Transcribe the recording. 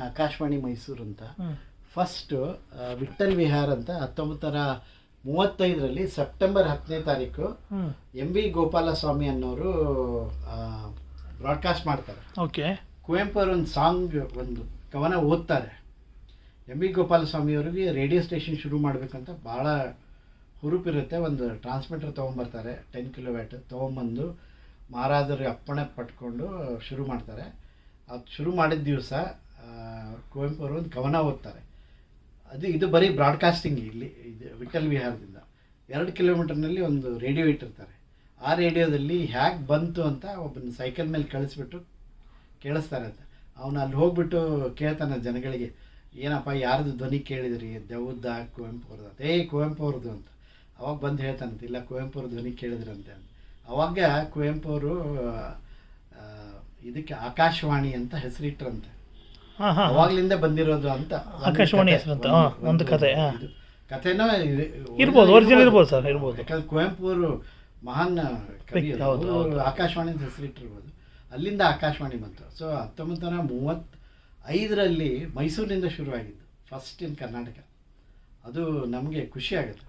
ಆಕಾಶವಾಣಿ ಮೈಸೂರು ಅಂತ. ಫಸ್ಟ್ ವಿಠಲ್ ವಿಹಾರ್ ಅಂತ ಹತ್ತೊಂಬತ್ತರ ಮೂವತ್ತೈದರಲ್ಲಿ ಸೆಪ್ಟೆಂಬರ್ ಹತ್ತನೇ ತಾರೀಕು ಎಂ ವಿ ಗೋಪಾಲಸ್ವಾಮಿ ಅನ್ನೋರು ಬ್ರಾಡ್ಕಾಸ್ಟ್ ಮಾಡ್ತಾರೆ. ಓಕೆ. ಕುವೆಂಪು ಅವರು ಒಂದು ಸಾಂಗ್ ಒಂದು ಕವನ ಓದ್ತಾರೆ. ಎಂ ವಿ ಗೋಪಾಲಸ್ವಾಮಿ ಅವರಿಗೆ ರೇಡಿಯೋ ಸ್ಟೇಷನ್ ಶುರು ಮಾಡಬೇಕಂತ ಭಾಳ ಹುರುಪಿರುತ್ತೆ. ಒಂದು ಟ್ರಾನ್ಸ್ಮಿಟರ್ ತೊಗೊಂಬರ್ತಾರೆ ಟೆನ್ ಕಿಲೋವ್ಯಾಟ್ ತೊಗೊಂಬಂದು ಮಾರಾದರು ಅಪ್ಪಣೆ ಪಟ್ಕೊಂಡು ಶುರು ಮಾಡ್ತಾರೆ. ಅದು ಶುರು ಮಾಡಿದ ದಿವಸ ಕುವೆಂಪು ಅವರು ಒಂದು ಕವನ ಓದ್ತಾರೆ. ಅದು ಇದು ಬರೀ ಬ್ರಾಡ್ಕಾಸ್ಟಿಂಗ್ ಇಲ್ಲಿ, ಇದು ವಿಠಲ್ ವಿಹಾರದಿಂದ. ಎರಡು ಕಿಲೋಮೀಟರ್ನಲ್ಲಿ ಒಂದು ರೇಡಿಯೋ ಇಟ್ಟಿರ್ತಾರೆ. ಆ ರೇಡಿಯೋದಲ್ಲಿ ಹ್ಯಾಕ್ ಬಂತು ಅಂತ ಒಬ್ಬನ ಸೈಕಲ್ ಮೇಲೆ ಕಳಿಸ್ಬಿಟ್ಟು ಕೇಳಿಸ್ತಾರೆ ಅಂತ. ಅವನು ಅಲ್ಲಿ ಹೋಗ್ಬಿಟ್ಟು ಕೇಳ್ತಾನೆ ಜನಗಳಿಗೆ, ಏನಪ್ಪ ಯಾರ್ದು ಧ್ವನಿ ಕೇಳಿದ್ರಿ? ದೌದ್ದ ಕುವೆಂಪು ಅವ್ರದ್ದು ಅಂತ ಕುವೆಂಪು ಅವ್ರದ್ದು ಅಂತ. ಅವಾಗ ಬಂದು ಹೇಳ್ತಾನಂತೆ ಇಲ್ಲ ಕುವೆಂಪು ಅವ್ರ ಧ್ವನಿ ಕೇಳಿದ್ರಂತೆ ಅಂತ. ಅವಾಗ ಕುವೆಂಪು ಅವರು ಇದಕ್ಕೆ ಆಕಾಶವಾಣಿ ಅಂತ ಹೆಸರಿಟ್ರಂತೆ. ಅವಾಗ್ಲಿಂದ ಬಂದಿರೋದು ಅಂತ ಆಕಾಶವಾಣಿ ಹೆಸರಂತ, ಒಂದು- ಕತೆ, ಕಥೆನ ಇರ್ಬೋದು ಒರಿಜಿನಲ್ ಇರ್ಬೋದು ಸರ್ ಇರ್ಬೋದು. ಯಾಕಂದ್ರೆ ಕುವೆಂಪು ಅವರು ಮಹಾನ್ ಕವಿ. ಆಕಾಶವಾಣಿ ಹೆಸರಿಟ್ಟಿರ್ಬೋದು. ಅಲ್ಲಿಂದ ಆಕಾಶವಾಣಿ ಬಂತು. ಸೊ ಹತ್ತೊಂಬತ್ತು ನೂರ ಮೂವತ್ತ ಐದರಲ್ಲಿ ಮೈಸೂರಿನಿಂದ ಶುರುವಾಗಿದ್ದು ಫಸ್ಟ್ ಇನ್ ಕರ್ನಾಟಕ. ಅದು ನಮಗೆ ಖುಷಿ ಆಗುತ್ತೆ.